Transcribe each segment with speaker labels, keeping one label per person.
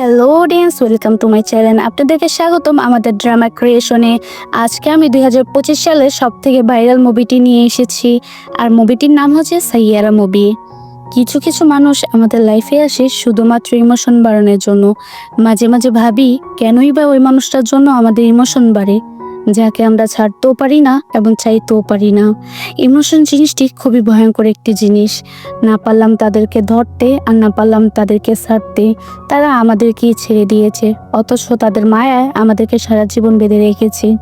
Speaker 1: Hello audience welcome to my channel আপনাদেরকে স্বাগতম আমাদের ড্রামা ক্রিয়েশনে আজকে আমি দুই হাজার পঁচিশ সালের সব থেকে ভাইরাল মুভিটি নিয়ে এসেছি। আর মুভিটির নাম হচ্ছে সাইয়ারা মুভি কিছু কিছু মানুষ আমাদের লাইফে আসে শুধুমাত্র ইমোশন বাড়ানোর জন্য। মাঝে মাঝে ভাবি, কেনই বা ওই মানুষটার জন্য আমাদের ইমোশন বাড়ে? যাকে আমরা ছাড়তেও পারি না এবং চাইতেও পারি না। ইমোশন জিনিসটি খুবই ভয়ঙ্কর একটি জিনিস। না পারলাম তাদেরকে ধরতে আর না পারলাম তাদেরকে ছাড়তে। তারা আমাদেরকেই ছেড়ে দিয়েছে, অথচ তাদের মায়ায় আমাদেরকে সারা জীবন বেঁধে রেখেছে।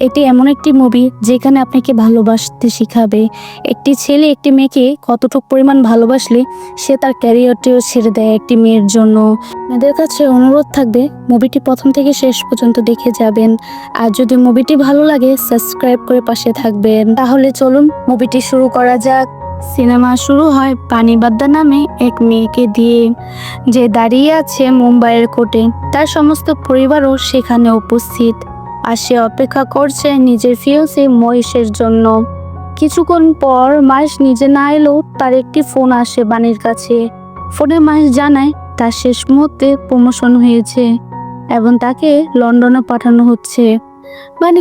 Speaker 1: এটি এমন একটি মুভি যেখানে আপনাকে ভালোবাসতে শিখাবে। একটি ছেলে একটি মেয়েকে কতটুকু পরিমাণ ভালোবাসলে সে তার ক্যারিয়ারটিও ছেড়ে দেয় একটি মেয়ের জন্য। আপনাদের কাছে অনুরোধ থাকবে মুভিটি প্রথম থেকে শেষ পর্যন্ত দেখে যাবেন। আর যদি মুভিটি ভালো লাগে সাবস্ক্রাইব করে পাশে থাকবেন। তাহলে চলুন মুভিটি শুরু করা যাক। সিনেমা শুরু হয় পানিবাদ্দা নামে এক মেয়েকে দিয়ে, যে দাঁড়িয়ে আছে মুম্বাইয়ের কোর্টে। তার সমস্ত পরিবারও সেখানে উপস্থিত। আর সে অপেক্ষা করছে নিজের ফিয়সে মহিষের জন্য। কিছুক্ষণ পর মাস নিজে না এলেও তার একটি ফোন আসে বাণীর কাছে। ফোনে মাস জানায়, তার শেষ মুহূর্তে প্রমোশন হয়েছে এবং তাকে লন্ডনে পাঠানো হচ্ছে।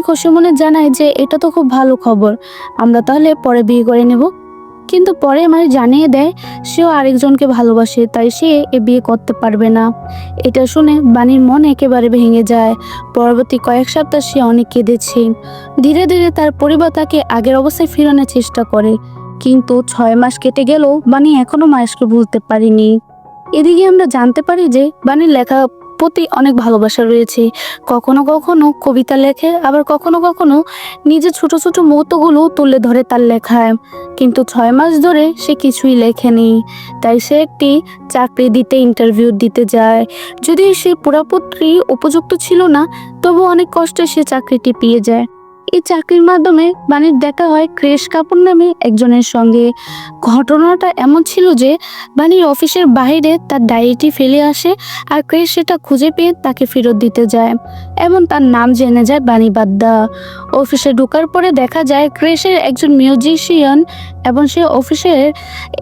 Speaker 1: খুশি মনে জানায় যে এটা তো খুব ভালো খবর, আমরা তাহলে পরে বিয়ে করে নেব। কিন্তু পরে মানে জানিয়ে দেয়, সেও আরেকজনকে ভালোবাসে, তাই সে এ বিয়ে করতে পারবে না। এটা শুনে বাণীর মন একেবারে ভেঙে যায়। পরবর্তী কয়েক সপ্তাহ সে অনেক কেঁদেছে। ধীরে ধীরে তার পরিবার তাকে আগের অবস্থায় ফিরানোর চেষ্টা করে। কিন্তু ছয় মাস কেটে গেলেও বাণী এখনও মায়েশকে ভুলতে পারিনি। এদিকে আমরা জানতে পারি যে বাণীর লেখা প্রতি অনেক ভালোবাসা রয়েছে। কখনো কখনো কবিতা লেখে, আবার কখনো কখনো নিজের ছোট ছোট মুহূর্তগুলো তুলে ধরে তার লেখায়। কিন্তু ছয় মাস ধরে সে কিছুই লেখেনি। তাই সে একটি চাকরি দিতে ইন্টারভিউ দিতে যায়। যদি সে পুরাপত্রী উপযুক্ত ছিল না তবু অনেক কষ্টে সে চাকরিটি পেয়ে যায়। এই চাকরির মাধ্যমে বাণীর দেখা হয় ক্রেশ কাপুর নামে একজনের সঙ্গে। ঘটনাটা এমন ছিল যে, বাণীর অফিসের বাইরে তার ডায়েরিটি ফেলে আসে আর ক্রেশ সেটা খুঁজে পেয়ে তাকে ফেরত দিতে যায়। এবং তার নাম জেনে যায় বাণী বাদ্দা অফিসে ঢোকার পরে দেখা যায় ক্রেশের একজন মিউজিশিয়ান এবং সে অফিসের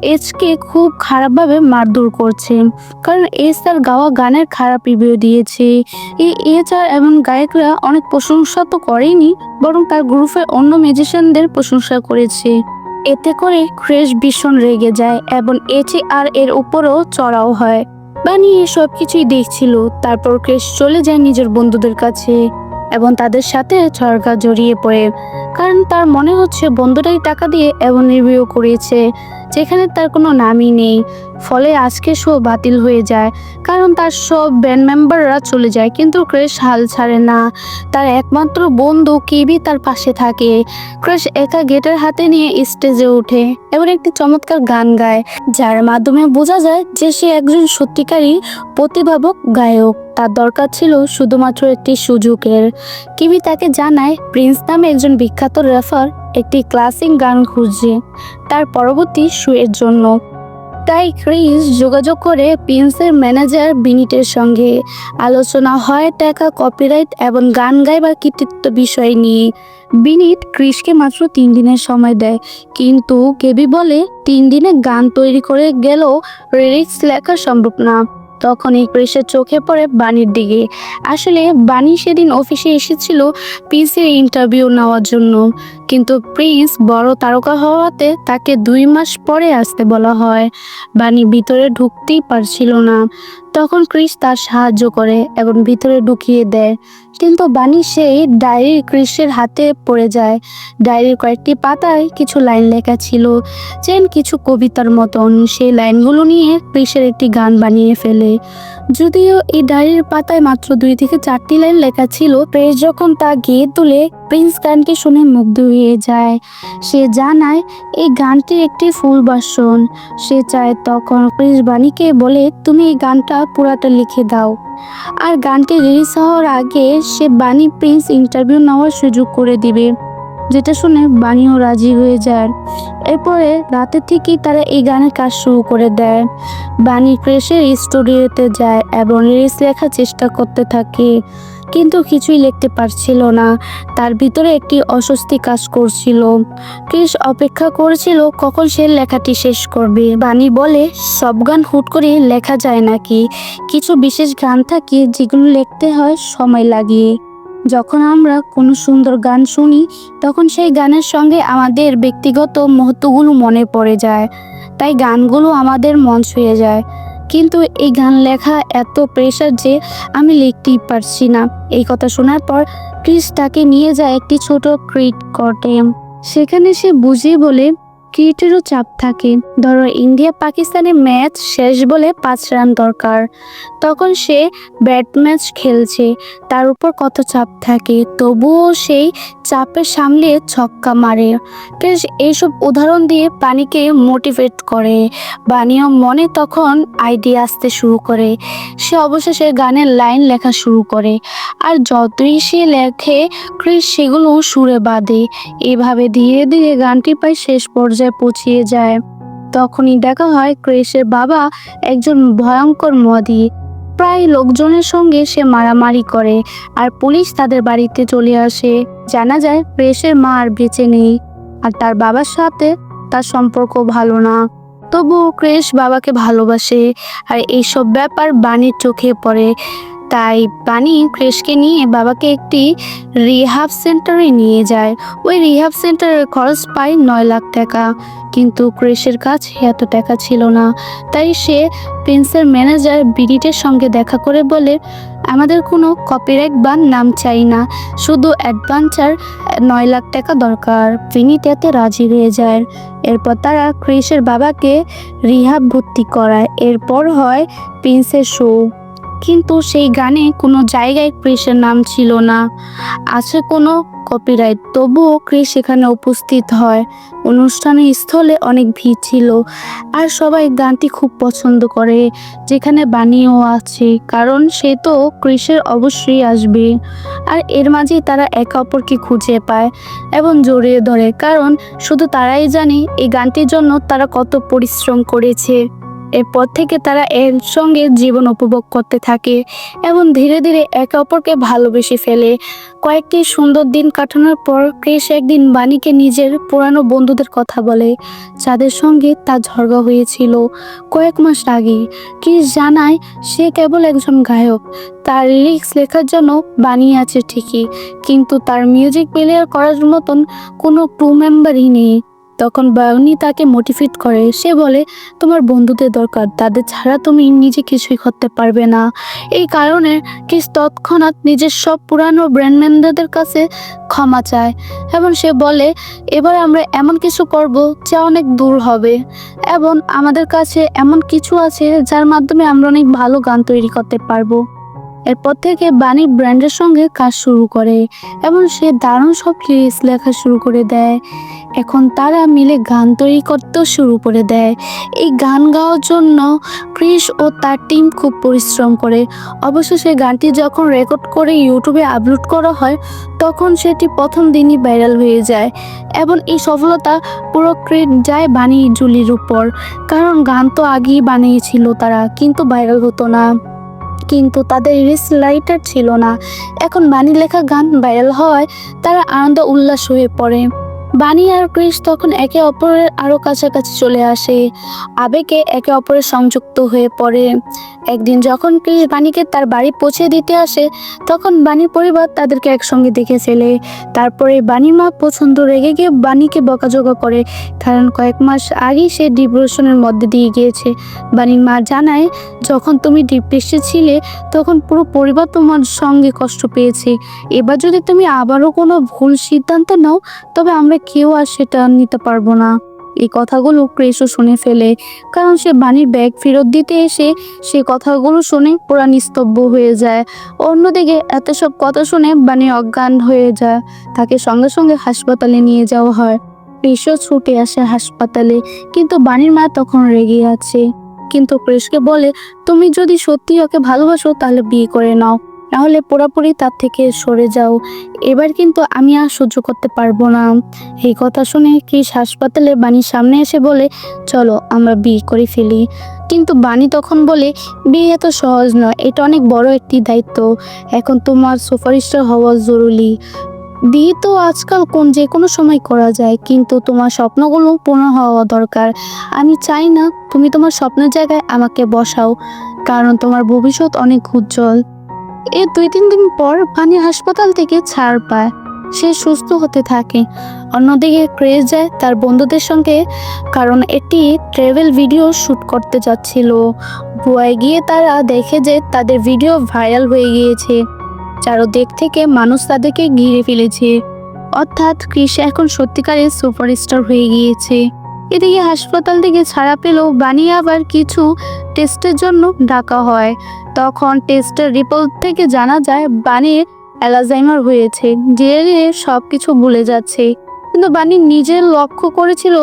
Speaker 1: এজকে খুব খারাপভাবে মারধর করছে। কারণ এজ তার গাওয়া গানের খারাপ রিভিউ দিয়েছে। এই এজ আর এমন গায়করা অনেক প্রশংসা তো করেনি বরং তার গ্রুপের অন্য মিউজিশিয়ানদের প্রশংসা করেছে। এতে করে ক্রেশ ভীষণ রেগে যায় এবং এচি আর এর উপরও চড়াও হয়। বানি সব কিছুই দেখছিল, তারপর ক্রেশ চলে যায় নিজের বন্ধুদের কাছে। এবং তাদের সাথে ছড়কা জড়িয়ে পড়ে। কারণ তার মনে হচ্ছে বন্ধুটাই টাকা দিয়ে এমন রিভিউ করেছে, যেখানে তার কোনো নামই নেই। ফলে আজকে শো বাতিল হয়ে যায়। কারণ তার সব ব্যান্ড মেম্বাররা চলে যায়, কিন্তু ক্রেশ হাল ছাড়ে না। তার একমাত্র বন্ধু কেবি তার পাশে থাকে। ক্রেশ একা গেটের হাতে নিয়ে স্টেজে ওঠে এবং একটি চমৎকার গান গায়, যার মাধ্যমে বোঝা যায় যে সে একজন সত্যিকারী প্রতিভাবক গায়ক। তার দরকার ছিল শুধুমাত্র একটি সুযোগের। কিবি তাকে জানায়, প্রিন্স নামে একজন বিখ্যাত রেফার একটি ক্লাসিক গান খুঁজছে তার পরবর্তী শুয়ের জন্য। তাই ক্রিস যোগাযোগ করে প্রিন্সের ম্যানেজার বিনিটের সঙ্গে। আলোচনা হয় টাকা কপিরাইট এবং গান গাইবার কৃতিত্ব বিষয় নিয়ে। বিনিট ক্রিসকে মাত্র তিন দিনের সময় দেয়। কিন্তু কেবি বলে, তিন দিনে গান তৈরি করে গেলেও লিরিক্স লেখা সম্ভব না। তখনই ক্রিসের চোখে পড়ে বাণীর দিকে। আসলে বাণী সেদিন অফিসে এসেছিল প্রিন্সের ইন্টারভিউ নেওয়ার জন্য। কিন্তু প্রিন্স বড় তারকা হওয়াতে তাকে দুই মাস পরে আসতে বলা হয়। বাণী ভিতরে ঢুকতেই পারছিল না। তখন ক্রিস তার সাহায্য করে এবং ভিতরে ঢুকিয়ে দেয়। কিন্তু বাণী সেই ডায়েরি কৃষ্ণের হাতে পড়ে যায়। ডায়েরির কয়েকটি পাতায় কিছু লাইন লেখা ছিল। চেন কিছু কবিতার মতন। সেই লাইনগুলো নিয়ে কৃষ্ণের একটি গান বানিয়ে ফেলে। যদিও এই ডায়েরির পাতায় মাত্র দুই থেকে চারটি লাইন লেখা ছিল প্রেস যখন তা গেয়ে তুলে প্রিন্স গানটি শুনে মুগ্ধ হয়ে যায়। সে জানায়, এই গানটি একটি ফুল বাসন। সে চায় তখন প্রিন্স বাণীকে বলে, তুমি এই গানটা পুরাটা লিখে দাও। আর গানটি রিলিজ হওয়ার আগে সে বাণী প্রিন্স ইন্টারভিউ নেওয়ার সুযোগ করে দিবে, যেটা শুনে বাণীও রাজি হয়ে যায়। এরপরে রাতে থেকেই তারা এই গানের কাজ শুরু করে দেয়। বাণী ক্রেশের স্টুডিওতে যায় এবং লিরিক্স লেখার চেষ্টা করতে থাকে। কিন্তু কিছুই লিখতে পারছিল না। তার ভিতরে একটি অস্বস্তি কাজ করছিল। ক্রিস অপেক্ষা করেছিল কখন সে লেখাটি শেষ করবে। বাণী বলে, সব গান হুট করে লেখা যায় নাকি? কিছু বিশেষ গান থাকে যেগুলো লিখতে হয় সময় লাগিয়ে। যখন আমরা কোনো সুন্দর গান শুনি, তখন সেই গানের সঙ্গে আমাদের ব্যক্তিগত মুহূর্তগুলো মনে পড়ে যায়। তাই গানগুলো আমাদের মন ছুঁয়ে যায়। কিন্তু এই গান লেখা এত প্রেশার যে আমি লিখতেই পারছি না। এই কথা শোনার পর ক্রিস তাকে নিয়ে যায় একটি ছোট ক্রিট কটে সেখানে সে বুঝে বলে ক্রিটেরও চাপ থাকে। ধরো, ইন্ডিয়া পাকিস্তানের ম্যাচ শেষ বলে পাঁচ রান দরকার। তখন সে ব্যাট ম্যাচ খেলছে, তার উপর কত চাপ থাকে। তবুও সেই চাপের সামলে ছক্কা মারে। ক্রিস এইসব উদাহরণ দিয়ে পানিকে মোটিভেট করে। বানিও মনে তখন আইডিয়া আসতে শুরু করে। সে অবশেষে গানের লাইন লেখা শুরু করে। আর যতই সে লেখে, ক্রিস সেগুলো সুরে বাঁধে। এভাবে ধীরে ধীরে গানটি প্রায় শেষ পর্যায়ে পৌঁছিয়ে যায়। তখনই দেখা হয় ক্রেশের বাবা একজন ভয়ঙ্কর মদি। প্রায় লোকজনের সঙ্গে সে মারামারি করে আর পুলিশ তাদের বাড়িতে চলে আসে। জানা যায় ক্রেশের মা আর বেঁচে নেই আর তার বাবার সাথে তার সম্পর্ক ভালো না। তবুও ক্রেশ বাবাকে ভালোবাসে আর এইসব ব্যাপার বাণীর চোখে পড়ে। তাই বাণী ক্রেশকে নিয়ে বাবাকে একটি রিহাব সেন্টারে নিয়ে যায়। ওই রিহাব সেন্টারের খরচ পায় নয় লাখ টাকা। কিন্তু ক্রেশের কাছে এত টাকা ছিল না। তাই সে প্রিন্সের ম্যানেজার বিডিটের সঙ্গে দেখা করে বলে, আমাদের কোনো কপিরাইট বা নাম চাই না। শুধু অ্যাডভেঞ্চার নয় লাখ টাকা দরকার। বিনিট এতে রাজি হয়ে যায়। এরপর তারা ক্রিসের বাবাকে রিহাব ভর্তি করায়। এরপর হয় প্রিন্সের শো কিন্তু সেই গানে কোনো জায়গায় ক্রিসের নাম ছিল না। আছে কোনো কপিরাইট তবুও ক্রিস সেখানে উপস্থিত হয়। অনুষ্ঠানের স্থলে অনেক ভিড় ছিল আর সবাই গানটি খুব পছন্দ করে, যেখানে বানিয়েও আছে, কারণ সে তো ক্রিসের অবশ্যই আসবে। আর এর মাঝেই তারা একে অপরকে খুঁজে পায় এবং জড়িয়ে ধরে, কারণ শুধু তারাই জানে এই গানটির জন্য তারা কত পরিশ্রম করেছে। এরপর থেকে তারা এর সঙ্গে জীবন উপভোগ করতে থাকে এবং ধীরে ধীরে একে অপরকে ভালোবেসে ফেলে। কয়েকটি সুন্দর দিন কাটানোর পর ক্রিস একদিন বাণীকে নিজের পুরানো বন্ধুদের কথা বলে, যাদের সঙ্গে তার ঝগড়া হয়েছিল কয়েক মাস আগে। ক্রিস জানায়, সে কেবল একজন গায়ক। তার লিরিক্স লেখার জন্য বানিয়ে আছে ঠিকই, কিন্তু তার মিউজিক প্লেয়ার করার মতন কোনো ক্রু মেম্বারই নেই। তখন বায়নি তাকে মোটিভেট করে। সে বলে, তোমার বন্ধুদের দরকার, তাদের ছাড়া তুমি নিজে কিছুই করতে পারবে না। এই কারণে কিস তৎক্ষণাৎ নিজের সব পুরানো ব্র্যান্ডম্যানদের কাছে ক্ষমা চায় এবং সে বলে, এবার আমরা এমন কিছু করব যা অনেক দূর হবে এবং আমাদের কাছে এমন কিছু আছে যার মাধ্যমে আমরা অনেক ভালো গান তৈরি করতে পারব। এরপর থেকে বাণী ব্র্যান্ডের সঙ্গে কাজ শুরু করে এবং সে দারুণ সব লিরিক্স লেখা শুরু করে দেয়। এখন তারা মিলে গান তৈরি করতেও শুরু করে দেয়। এই গান গাওয়ার জন্য ক্রিস ও তার টিম খুব পরিশ্রম করে। অবশেষে গানটি যখন রেকর্ড করে ইউটিউবে আপলোড করা হয়, তখন সেটি প্রথম দিনই ভাইরাল হয়ে যায় এবং এই সফলতা পুরো ক্রেড যায় বাণী জুলির উপর। কারণ গান তো আগেই বানিয়েছিল তারা, কিন্তু ভাইরাল হতো না। কিন্তু তাদের রিস লাইটার ছিল না। এখন বাণী লেখা গান ভাইরাল হওয়ায় তারা আনন্দ উল্লাস হয়ে পড়ে। বাণী আর ক্রিস তখন একে অপরের আরও কাছাকাছি চলে আসে। আবেগে একে অপরের সংযুক্ত হয়ে পড়ে। একদিন যখন ক্রিস বাণীকে তার বাড়ি পৌঁছে দিতে আসে, তখন বাণীর পরিবার তাদেরকে একসঙ্গে দেখে ফেলে। তারপরে বাণীর মা পছন্দ রেগে গিয়ে বাণীকে বকাঝকা করে। কারণ কয়েক মাস আগেই সে ডিপ্রেশনের মধ্যে দিয়ে গিয়েছে। বাণীর মা জানায়, যখন তুমি ডিপ্রেসে ছিলে, তখন পুরো পরিবার তোমার সঙ্গে কষ্ট পেয়েছে। এবার যদি তুমি আবারও কোনো ভুল সিদ্ধান্ত নাও, তবে আমরা কেউ আর সেটা নিতে পারব না। এই কথাগুলো ক্রেশও শুনে ফেলে, কারণ সে বাণীর ব্যাগ ফেরত দিতে এসে সে কথাগুলো শুনে পুরা নিস্তব্ধ হয়ে যায়। অন্যদিকে এত সব কথা শুনে বাণী অজ্ঞান হয়ে যায়। তাকে সঙ্গে সঙ্গে হাসপাতালে নিয়ে যাওয়া হয়। ক্রেশও ছুটে আসে হাসপাতালে, কিন্তু বাণীর মা তখন রেগে আছে। কিন্তু ক্রেশকে বলে, তুমি যদি সত্যি ওকে ভালোবাসো, তাহলে বিয়ে করে নাও। নাহলে পুরোপুরি তার থেকে সরে যাও। এবার কিন্তু আমি আর সহ্য করতে পারব না। এই কথা শুনে ক্রিস হাসপাতালে বাণীর সামনে এসে বলে, চলো, আমরা বিয়ে করে ফেলি। কিন্তু বাণী তখন বলে, বিয়ে এত সহজ নয়, এটা অনেক বড় একটি দায়িত্ব। এখন তোমার সুপারস্টার হওয়া জরুরি। বিয়ে তো আজকাল কোন যে কোনো সময় করা যায়, কিন্তু তোমার স্বপ্নগুলো পূর্ণ হওয়া দরকার। আমি চাই না তুমি তোমার স্বপ্নের জায়গায় আমাকে বসাও, কারণ তোমার ভবিষ্যৎ অনেক উজ্জ্বল। এর দুই তিন দিন পর বাণী হাসপাতাল থেকে ছাড় পায়। সে সুস্থ হতে থাকে। অন্যদিকে ক্রেজ যায় তার বন্ধুদের সঙ্গে, কারণ এটি ট্রেভেল ভিডিও শ্যুট করতে যাচ্ছিল। গোয়ায় গিয়ে তারা দেখে যে তাদের ভিডিও ভাইরাল হয়ে গিয়েছে। চারোদিক থেকে মানুষ তাদেরকে ঘিরে ফেলেছে। অর্থাৎ ক্রিস এখন সত্যিকারের সুপারস্টার হয়ে গিয়েছে। এদিকে হাসপাতাল থেকে ছাড়া পেলেও বানিয়ে আবার কিছু টেস্টের জন্য ডাকা হয়। তখন টেস্টের রিপোর্ট থেকে জানা যায় বানির অ্যালাজাইমার হয়েছে ধীরে সব কিছু ভুলে যাচ্ছে। কিন্তু বানি নিজের লক্ষ্য করেছিল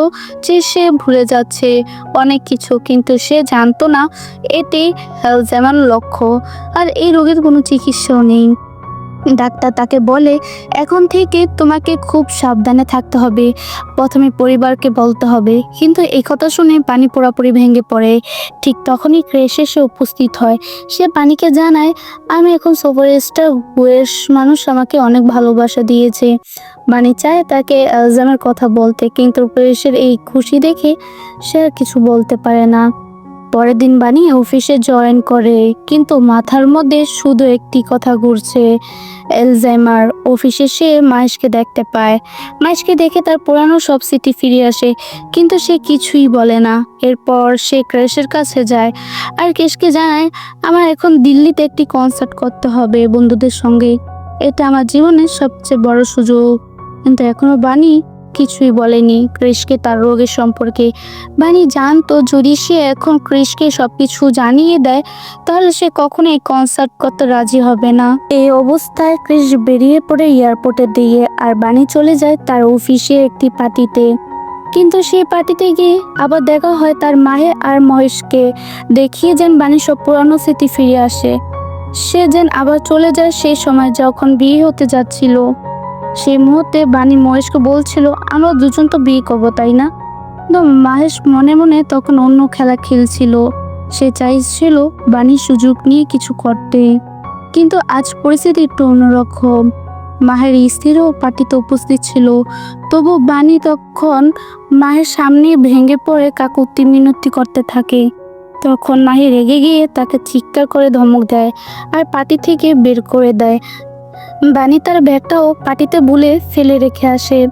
Speaker 1: যে সে ভুলে যাচ্ছে অনেক কিছু, কিন্তু সে জানতো না এটি অ্যালজাইমার লক্ষ্য। আর এই রোগের কোনো চিকিৎসাও নেই। ডাক্তার তাকে বলে, এখন থেকে তোমাকে খুব সাবধানে থাকতে হবে। প্রথমে পরিবারকে বলতে হবে। কিন্তু এই কথা শুনে পানি পুরাপুরি ভেঙে পড়ে। ঠিক তখনই ক্রেশ এসে উপস্থিত হয়। সে পানিকে জানায়, আমি এখন সুপারস্টার বয়স মানুষ, আমাকে অনেক ভালোবাসা দিয়েছে। মানে চায় তাকে অ্যালজামের কথা বলতে, কিন্তু ক্রেশের এই খুশি দেখে সে আর কিছু বলতে পারে না। পরের দিন বানি অফিসে জয়েন করে। কিন্তু মাথার মধ্যে শুধু একটি কথা ঘুরছে এলজাইমার অফিসে সে মাইশকে দেখতে পায়। মাইশকে দেখে তার পুরানো সব স্মৃতি ফিরে আসে, কিন্তু সে কিছুই বলে না। এরপর সে ক্রেশের কাছে যায় আর কেশকে জানায়, আমার এখন দিল্লিতে একটি কনসার্ট করতে হবে বন্ধুদের সঙ্গে। এটা আমার জীবনের সবচেয়ে বড় সুযোগ। কিন্তু এখনও বানি কিছুই বলেনি। ক্রিশকে তার রোগের সম্পর্কে বানি জানতো। যদি সে এখন ক্রিশকে সবকিছু জানিয়ে দেয়, তাহলে সে কখনোই কনসার্ট করতে রাজি হবে না। এই অবস্থায় ক্রিশ বেরিয়ে পড়ে এয়ারপোর্টের দিকে আর বানি চলে যায় তার অফিসে একটি পার্টিতে। কিন্তু সেই পার্টিতে গিয়ে আবার দেখা হয় তার মাহে আর মহেশকে। দেখিয়ে যেন বাণী সব পুরানো স্মৃতি ফিরে আসে। সে যেন আবার চলে যায় সেই সময় যখন বিয়ে হতে যাচ্ছিল। সেই মুহূর্তে বাণী মহেশকে বলছিল, আমরা দুজন তো বিয়ে করব, তাই না? কিন্তু মাহেশ মনে মনে তখন অন্য খেলা খেলছিল। সে চাইছিল বাণীর সুযোগ নিয়ে কিছু করতে। কিন্তু আজ পরিস্থিতি একটু অন্যরকম। মাহের স্ত্রীও পার্টিতে উপস্থিত ছিল। তবু বাণী তখন মাহের সামনে ভেঙে পড়ে কাকুতি মিনতি করতে থাকে। তখন মাহি রেগে গিয়ে তাকে চিৎকার করে ধমক দেয় আর পার্টি থেকে বের করে দেয়। বাণী তার ব্যাগটাও পার্টিতে ভুলে ফেলে রেখে আসে।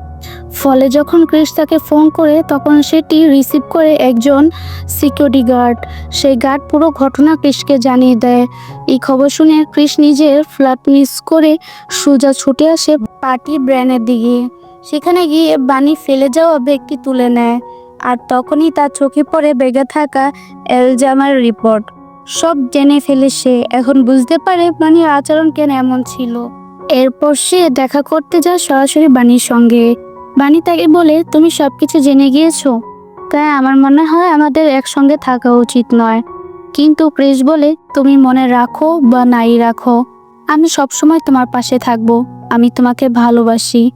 Speaker 1: ফলে যখন ক্রিস তাকে ফোন করে, তখন সেটি রিসিভ করে একজন সিকিউরিটি গার্ড। সেই গার্ড পুরো ঘটনা ক্রিসকে জানিয়ে দেয়। এই খবর শুনে ক্রিস নিজের ফ্ল্যাট মিস করে সোজা ছুটে আসে পার্টি ব্র্যানের দিকে। সেখানে গিয়ে বাণী ফেলে যাওয়া ব্যক্তি তুলে নেয়। আর তখনই তার চোখে পড়ে বেগে থাকা এলজামার রিপোর্ট। সব জেনে ফেলে সে। এখন বুঝতে পারে বাণীর আচরণ কেন এমন ছিল। এরপর সে দেখা করতে যায় সরাসরি বাণীর সঙ্গে। বাণী তাকে বলে, তুমি সবকিছু জেনে গিয়েছো? তাই আমার মনে হয় আমাদের একসঙ্গে থাকা উচিত নয়। কিন্তু ক্রিস বলে, তুমি মনে রাখো বা নাই রাখো। আমি সবসময় তোমার পাশে থাকব। আমি তোমাকে ভালোবাসি।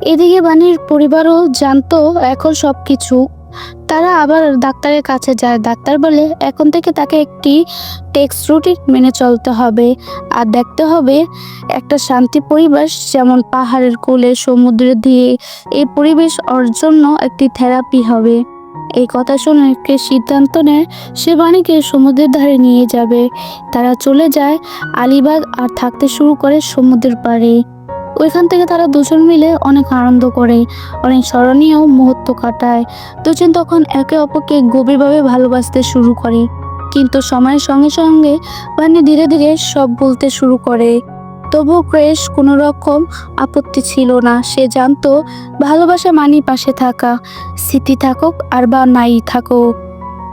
Speaker 1: এদিকে বাণীর পরিবারও জানতো এখন সব কিছু তারা আবার ডাক্তারের কাছে যায়। ডাক্তার বলে, এখন থেকে তাকে একটি টেক্সট রুটিন মেনে চলতে হবে আর দেখতে হবে একটা শান্তি পরিবেশ, যেমন পাহাড়ের কোলে, সমুদ্রের দিয়ে এই পরিবেশ ওর জন্য একটি থেরাপি হবে। এই কথা শুনে কে সিদ্ধান্ত নেয়, সে বাণীকে সমুদ্রের ধারে নিয়ে যাবে। তারা চলে যায় আলিবাগ আর থাকতে শুরু করে সমুদ্রের পাড়ে। ওইখান থেকে তারা দুজন মিলে অনেক আনন্দ করে, অনেক স্মরণীয় মুহূর্ত কাটায়। দুজন তখন একে অপরকে গভীরভাবে ভালোবাসতে শুরু করে, কিন্তু সময়ের সঙ্গে সঙ্গে বাণী ধীরে ধীরে সব বলতে শুরু করে। তবু ক্রেশ কোনো রকম আপত্তি ছিল না, সে জানতো ভালোবাসা মানি পাশে থাকা, স্মৃতি থাকুক আর বা নাই থাকুক।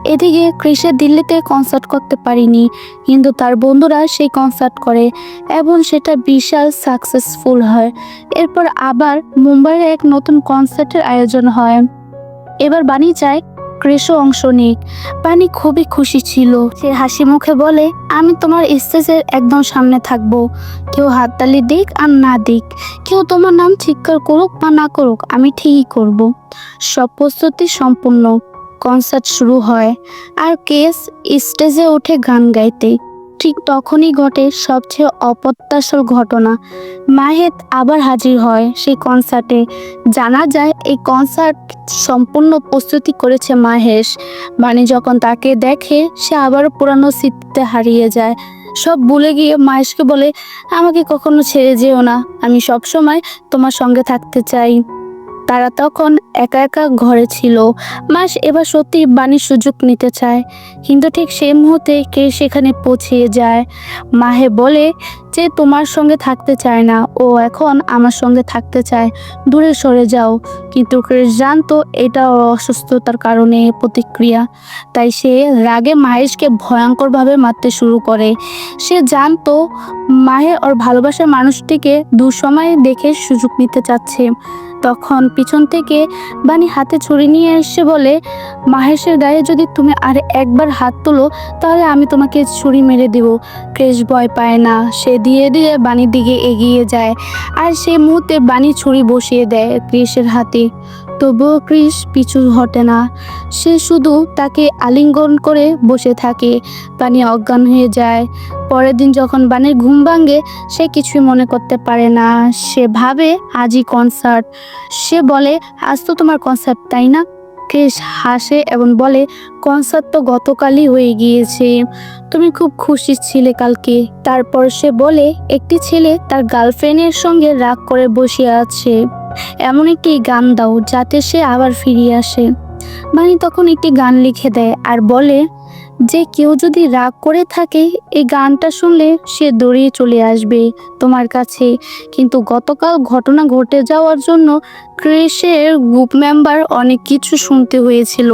Speaker 1: এদিকে ক্রিসের দিল্লিতে কনসার্ট করতে পারিনি, কিন্তু তার বন্ধুরা সেই কনসার্ট করে এবং সেটা বিশাল সাকসেসফুল হয়। এরপর আবার মুম্বাইয়ে এক নতুন কনসার্টের আয়োজন হয়। এবার বাণী চায় ক্রিসও অংশ নিক। বাণী খুবই খুশি ছিল। সে হাসি মুখে বলে, আমি তোমার স্টেজের একদম সামনে থাকব। কেউ হাততালি দিক আর না দিক। কেউ তোমার নাম চিৎকার করুক বা না করুক, আমি ঠিকই করব। সব প্রস্তুতি সম্পূর্ণ। কনসার্ট শুরু হয় আর কেস স্টেজে ওঠে গান গাইতে। ঠিক তখনই ঘটে সবচেয়ে অপ্রত্যাশার ঘটনা। মাহেদ আবার হাজির হয় সেই কনসার্টে। জানা যায়, এই কনসার্ট সম্পূর্ণ প্রস্তুতি করেছে মাহেশ। মানে যখন তাকে দেখে, সে আবারও পুরানো স্মৃতিতে হারিয়ে যায়। সব ভুলে গিয়ে মাহেশকে বলে, আমাকে কখনো ছেড়ে যেও না। আমি সব সময় তোমার সঙ্গে থাকতে চাই। তারা তখন একা একা ঘরে ছিল। মাস এবার সত্যি বাণীর সুযোগ নিতে চায়। কিন্তু ঠিক সেই মুহূর্তে কে সেখানে পৌঁছিয়ে যায়? মাহে বলে যে, তোমার সঙ্গে থাকতে চায় না। ও এখন আমার সঙ্গে থাকতে চায়। দূরে সরে যাও। কিন্তু ক্রিস জানতো এটা অসুস্থতার কারণে প্রতিক্রিয়া। তাই সে রাগে মাহেশকে ভয়ঙ্করভাবে মারতে শুরু করে। সে জানতো মাহে ওর ভালোবাসার মানুষটিকে দুসময় দেখে সুযোগ নিতে চাচ্ছে। তখন পিছন থেকে বানি হাতে ছুরি নিয়ে এসে বলে, মাহেশের গায়ে যদি তুমি আর একবার হাত তোলো, তাহলে আমি তোমাকে ছুরি মেরে দেব। ক্রেশ ভয় পায় না। সে দিয়ে দিয়ে বাণীর দিকে এগিয়ে যায়। আর সে মুহূর্তে বাণী ছুরি বসিয়ে দেয় ক্রিশের হাতে। তবুও ক্রিশ পিছু হটে না। সে শুধু তাকে আলিঙ্গন করে বসে থাকে। বানি অজ্ঞান হয়ে যায়। পরের দিন যখন বানির ঘুম ভাঙে, সে কিছুই মনে করতে পারে না। সে ভাবে, আজই কনসার্ট সে বলে, আজ তো তোমার কনসার্ট তাই না? ক্রিস হাসে এবং বলে কনসার্ট তো গতকালই হয়ে গিয়েছে। তুমি খুব খুশি ছিলে কালকে। তারপর সে বলে, একটি ছেলে তার গার্লফ্রেন্ডের সঙ্গে রাগ করে বসে আছে। এমন একটি গান দাও, যাতে সে আবার ফিরে আসে। মানে তখন একটি গান লিখে দেয় আর বলে, যে কেউ যদি রাগ করে থাকে, এই গানটা শুনলে সে দৌড়িয়ে চলে আসবে তোমার কাছে। কিন্তু গতকাল ঘটনা ঘটে যাওয়ার জন্য ক্রেশের গ্রুপ মেম্বার অনেক কিছু শুনতে হয়েছিল।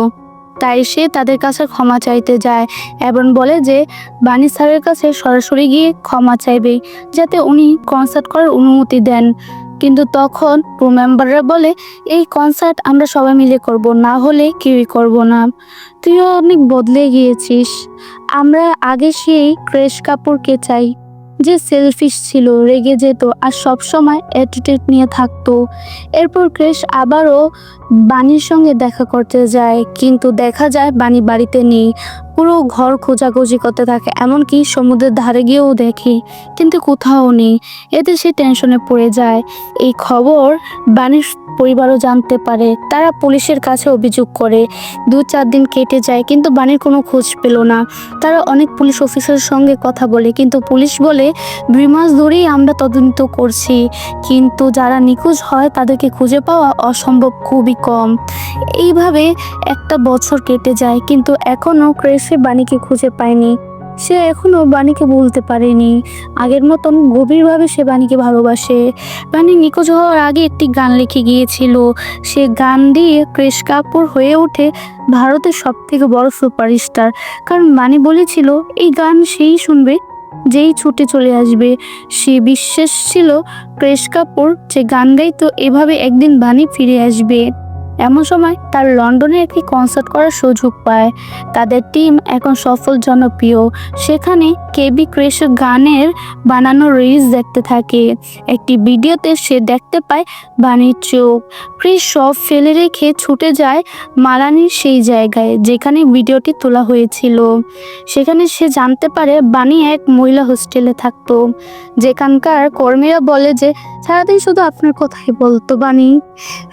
Speaker 1: তাই সে তাদের কাছে ক্ষমা চাইতে যায় এবং বলে যে, বাণী স্যারের কাছে সরাসরি গিয়ে ক্ষমা চাইবে যাতে উনি কনসার্ট করার অনুমতি দেন। কিন্তু তখন ক্রু মেম্বাররা বলে, এই কনসার্ট আমরা সবাই মিলে করব, না হলে কেউই করব না। তুইও অনেক বদলে গিয়েছিস। আমরা আগে সেই ক্রেশ কাপুরকে চাই, যে সেলফিশ ছিল, রেগে যেত আর সব সময় অ্যাটিটিউড নিয়ে থাকতো। এরপর ক্রেশ আবারও বাণীর সঙ্গে দেখা করতে যায়, কিন্তু দেখা যায় বাণী বাড়িতে নেই। পুরো ঘর খোঁজাখুঁজি করতে থাকে, এমনকি সমুদ্রের ধারে গিয়েও দেখে, কিন্তু কোথাও নেই। এতে সে টেনশনে পড়ে যায়। এই খবর বাণীর পরিবারও জানতে পারে। তারা পুলিশের কাছে অভিযোগ করে। দু চার দিন কেটে যায়, কিন্তু বাণীর কোনো খোঁজ পেল না। তারা অনেক পুলিশ অফিসারের সঙ্গে কথা বলে, কিন্তু পুলিশ বলে, দুই মাস ধরেই আমরা তদন্ত করছি। কিন্তু যারা নিখোঁজ হয়, তাদেরকে খুঁজে পাওয়া অসম্ভব খুবই কম। এইভাবে একটা বছর কেটে যায়, কিন্তু এখনও ক্রেসে বাণীকে খুঁজে পায়নি। সে এখনও বাণীকে বলতে পারেনি। আগের মতন গভীরভাবে সে বাণীকে ভালোবাসে। বাণী নিখোঁজ হওয়ার আগে একটি গান লিখে গিয়েছিল। সে গান দিয়ে ক্রেশ কাপুর হয়ে ওঠে ভারতের সব থেকে বড় সুপারস্টার। কারণ বাণী বলেছিল, এই গান সেই শুনবে, যেই ছুটে চলে আসবে। সে বিশ্বাস ছিল, ক্রেশ কাপুর যে গান গাইতো এভাবে একদিন বাণী ফিরে আসবে। এমন সময় তার লন্ডনে একটি কনসার্ট করার সুযোগ পায়। তাদের টিম এখন সফল জনপ্রিয়। সেখানে কেবি ক্রেশ গানের বানানো রিলস দেখতে থাকে। একটি ভিডিওতে সে দেখতে পায় বাণীর চোখ। ক্রিস সব ফেলে রেখে ছুটে যায় মালানির সেই জায়গায়, যেখানে ভিডিওটি তোলা হয়েছিল। সেখানে সে জানতে পারে বাণী এক মহিলা হোস্টেলে থাকতো। যেখানকার কর্মীরা বলে যে, সারাদিন শুধু আপনার কথাই বলতো বাণী।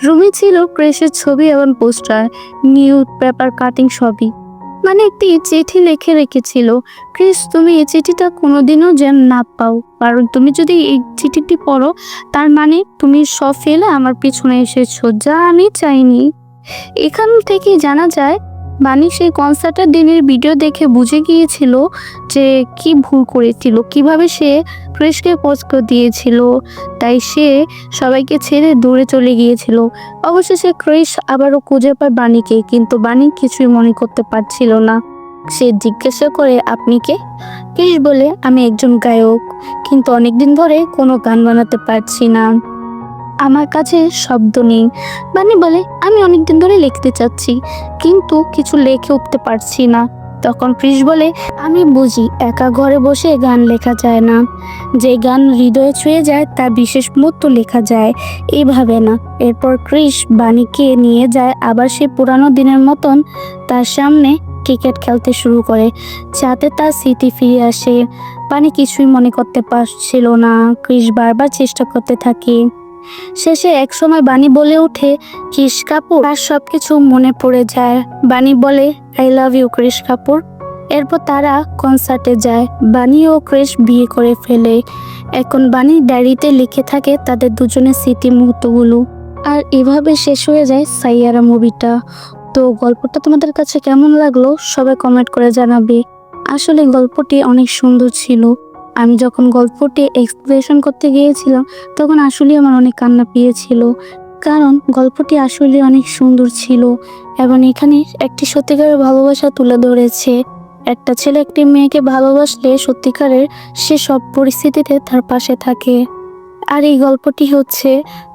Speaker 1: রুমি ছিল ক্রেশের ছবি এবং পোস্টার নিউজ পেপার কাটিং সবই। মানে একটি চিঠি লিখে রেখেছিল। ক্রিস, তুমি এই চিঠিটা কোনোদিনও যেন না পাও। কারণ তুমি যদি এই চিঠিটি পড়ো, তার মানে তুমি সব ফেলে আমার পিছনে এসেছ। যা আমি চাইনি। এখান থেকে জানা যায় বাণী সেই কনসার্টের দিনের ভিডিও দেখে বুঝে গিয়েছিল যে কি ভুল করেছিল, কীভাবে সে ক্রিসকে কষ্ট দিয়েছিল। তাই সে সবাইকে ছেড়ে দূরে চলে গিয়েছিল। অবশেষে ক্রিস আবারও খুঁজে পায় বাণীকে, কিন্তু বাণী কিছুই মনে করতে পারছিল না। সে জিজ্ঞাসা করে, আপনি কে? বলে, আমি একজন গায়ক, কিন্তু অনেকদিন ধরে কোনো গান বানাতে পারছি না। আমার কাছে শব্দ নেই। বাণী বলে, আমি অনেকদিন ধরে লিখতে চাচ্ছি, কিন্তু কিছু লেখে উঠতে পারছি না। তখন ক্রিস বলে, আমি বুঝি, একা ঘরে বসে গান লেখা যায় না। যে গান হৃদয়ে ছুঁয়ে যায় তা বিশেষ মুহূর্ত লেখা যায়। এভাবে না, এরপর ক্রিস বাণীকে নিয়ে যায়, আবার সে পুরানো দিনের মতন তার সামনে ক্রিকেট খেলতে শুরু করে। যাতে তার স্মৃতি ফিরে আসে। বাণী কিছুই মনে করতে পারছিল না। ক্রিস বারবার চেষ্টা করতে থাকে। শেষে একসময় বাণী বলে ওঠে, কৃষ কাপুর? আর সব কিছু মনে পড়ে যায়। বাণী বলে, I love you Kris Kapoor. এরপর তারা কনসার্টে যায়। বাণী ও ক্রিস বিয়ে করে ফেলে। এখন বাণী ডায়েরিতে লিখে থাকে তাদের দুজনের স্মৃতি মুহূর্তগুলো। আর এভাবে শেষ হয়ে যায় সাইয়ারা মুভিটা। তো গল্পটা তোমাদের কাছে কেমন লাগল? সবাই কমেন্ট করে জানাবে। আসলে গল্পটি অনেক সুন্দর ছিল। আমি যখন গল্পটি এক্সপ্রেশন করতে গিয়েছিলাম, তখন আসলে আমার অনেক কান্না পেয়েছিল। কারণ গল্পটি আসলে অনেক সুন্দর ছিল এবং এখানে একটি সত্যিকারের ভালোবাসা তুলে ধরেছে। একটা ছেলে একটি মেয়েকে ভালোবাসলে সত্যিকারের সে সব পরিস্থিতিতে তার পাশে থাকে। আর এই গল্পটি হচ্ছে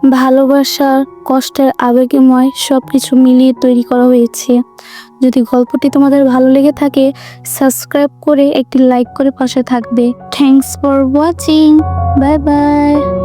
Speaker 1: ভালোবাসার কষ্টের আবেগময় সব কিছু মিলিয়ে তৈরি করা হয়েছে। যদি গল্পটি তোমাদের ভালো লেগে থাকে, সাবস্ক্রাইব করে একটি লাইক করে পাশে থাকবে। Thanks for watching bye bye